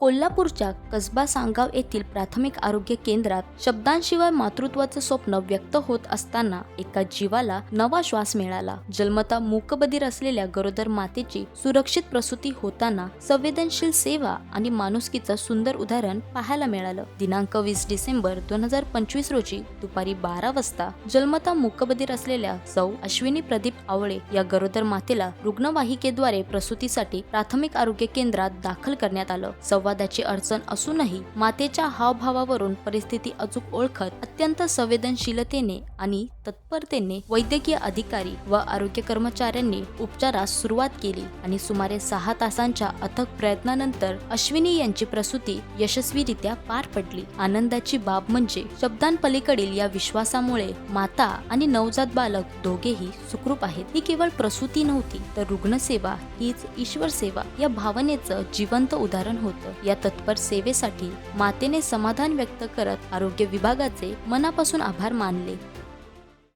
कोल्हापूरच्या कसबा सांगाव येथील प्राथमिक आरोग्य केंद्रात शब्दांशिवाय मातृत्वाचं स्वप्न व्यक्त होत असताना एका जीवाला नवा श्वास मिळाला. जन्मता मूकबधीर असलेल्या गरोदर मातेची सुरक्षित प्रसूती होताना संवेदनशील सेवा आणि माणुसकीचं सुंदर उदाहरण पाहायला मिळालं. दिनांक वीस डिसेंबर दोन हजार पंचवीस रोजी दुपारी बारा वाजता जन्मता मूकबधीर असलेल्या सौ अश्विनी प्रदीप आवळे या गरोदर मातेला रुग्णवाहिकेद्वारे प्रसूतीसाठी प्राथमिक आरोग्य केंद्रात दाखल करण्यात आलं. संवादाची अडचण असूनही मातेच्या हावभावावरून परिस्थिती अचूक ओळखत अत्यंत संवेदनशीलतेने आणि तत्परतेने वैद्यकीय अधिकारी व आरोग्य कर्मचाऱ्यांनी उपचारास सुरुवात केली आणि सुमारे सहा तासांच्या अथक प्रयत्नानंतर अश्विनी यांची प्रसूती यशस्वीरित्या पार पडली. आनंदाची बाब म्हणजे शब्दांपलीकडील या विश्वासामुळे माता आणि नवजात बालक दोघेही सुखरूप आहेत. ही केवळ प्रसूती नव्हती तर रुग्णसेवा हीच ईश्वर सेवा या भावनेचं जिवंत उदाहरण होतं. या तत्पर सेवेसाठी मातेने समाधान व्यक्त करत आरोग्य विभागाचे मनापासून आभार मानले.